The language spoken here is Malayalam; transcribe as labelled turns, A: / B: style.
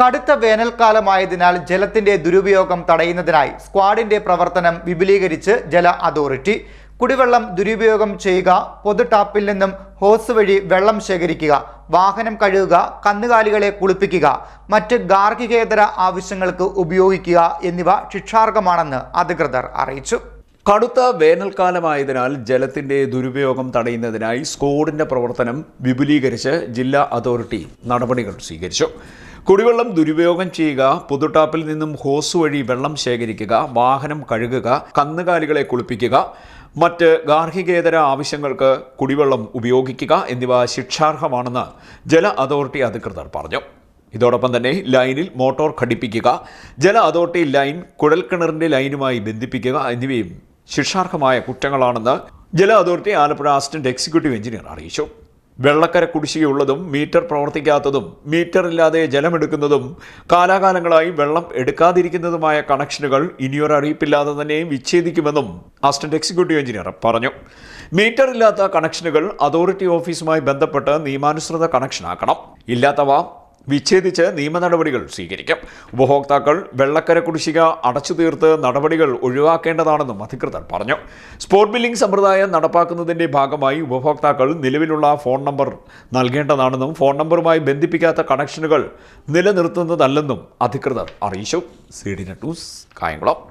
A: കടുത്ത വേനൽക്കാലമായതിനാൽ ജലത്തിന്റെ ദുരുപയോഗം തടയുന്നതിനായി സ്ക്വാഡിന്റെ പ്രവർത്തനം വിപുലീകരിച്ച് ജല അതോറിറ്റി. കുടിവെള്ളം ദുരുപയോഗം ചെയ്യുക പൊതു ടാപ്പിൽ നിന്നും ഹോസ് വഴി വെള്ളം ശേഖരിക്കുക വാഹനം കഴുകുക കന്നുകാലികളെ കുളിപ്പിക്കുക മറ്റ് ഗാർഹികേതര ആവശ്യങ്ങൾക്ക് ഉപയോഗിക്കുക എന്നിവ ശിക്ഷാർഹമാണെന്ന് അധികൃതർ അറിയിച്ചു.
B: കടുത്ത വേനൽക്കാലമായതിനാൽ ജലത്തിന്റെ ദുരുപയോഗം തടയുന്നതിനായി സ്കോഡിന്റെ പ്രവർത്തനം വിപുലീകരിച്ച് ജില്ലാ അതോറിറ്റി നടപടികൾ സ്വീകരിച്ചു. കുടിവെള്ളം ദുരുപയോഗം ചെയ്യുക പൊതുടാപ്പിൽ നിന്നും ഹോസ് വഴി വെള്ളം ശേഖരിക്കുക വാഹനം കഴുകുക കന്നുകാലികളെ കുളിപ്പിക്കുക മറ്റ് ഗാർഹികേതര ആവശ്യങ്ങൾക്ക് കുടിവെള്ളം ഉപയോഗിക്കുക എന്നിവ ശിക്ഷാർഹമാണെന്ന് ജല അതോറിറ്റി അധികൃതർ പറഞ്ഞു. ഇതോടൊപ്പം തന്നെ ലൈനിൽ മോട്ടോർ ഘടിപ്പിക്കുക ജല അതോറിറ്റി ലൈൻ കുഴൽക്കിണറിന്റെ ലൈനുമായി ബന്ധിപ്പിക്കുക എന്നിവയും ശിക്ഷാർഹമായ കുറ്റങ്ങളാണെന്ന് ജല authority Alappuzha assistant executive engineer അറിയിച്ചു. വെള്ളക്കര കുടിശ്ശികയുള്ളതും മീറ്റർ പ്രവർത്തിക്കാത്തതും മീറ്റർ ഇല്ലാതെ ജലമെടുക്കുന്നതും കാലാകാലങ്ങളായി വെള്ളം എടുക്കാതിരിക്കുന്നതുമായ കണക്ഷനുകൾ ഇനിയൊരു അറിയിപ്പില്ലാതെ തന്നെ വിച്ഛേദിക്കുമെന്നും അസിസ്റ്റന്റ് എക്സിക്യൂട്ടീവ് എഞ്ചിനീയർ പറഞ്ഞു. മീറ്റർ ഇല്ലാത്ത കണക്ഷനുകൾ അതോറിറ്റി ഓഫീസുമായി ബന്ധപ്പെട്ട് നിയമാനുസൃത കണക്ഷനാക്കണം. ഇല്ലാത്തവ വിച്ഛേദിച്ച് നിയമ നടപടികൾ സ്വീകരിക്കും. ഉപഭോക്താക്കൾ വെള്ളക്കര കുടിശ്ശിക അടച്ചു തീർത്ത് നടപടികൾ ഒഴിവാക്കേണ്ടതാണെന്നും അധികൃതർ പറഞ്ഞു. സ്പോട്ട് ബില്ലിംഗ് സമ്പ്രദായം നടപ്പാക്കുന്നതിന്റെ ഭാഗമായി ഉപഭോക്താക്കൾ നിലവിലുള്ള ഫോൺ നമ്പർ നൽകേണ്ടതാണെന്നും ഫോൺ നമ്പറുമായി ബന്ധിപ്പിക്കാത്ത കണക്ഷനുകൾ നിലനിർത്തുന്നതല്ലെന്നും അധികൃതർ അറിയിച്ചു. C D news Kayamkulam.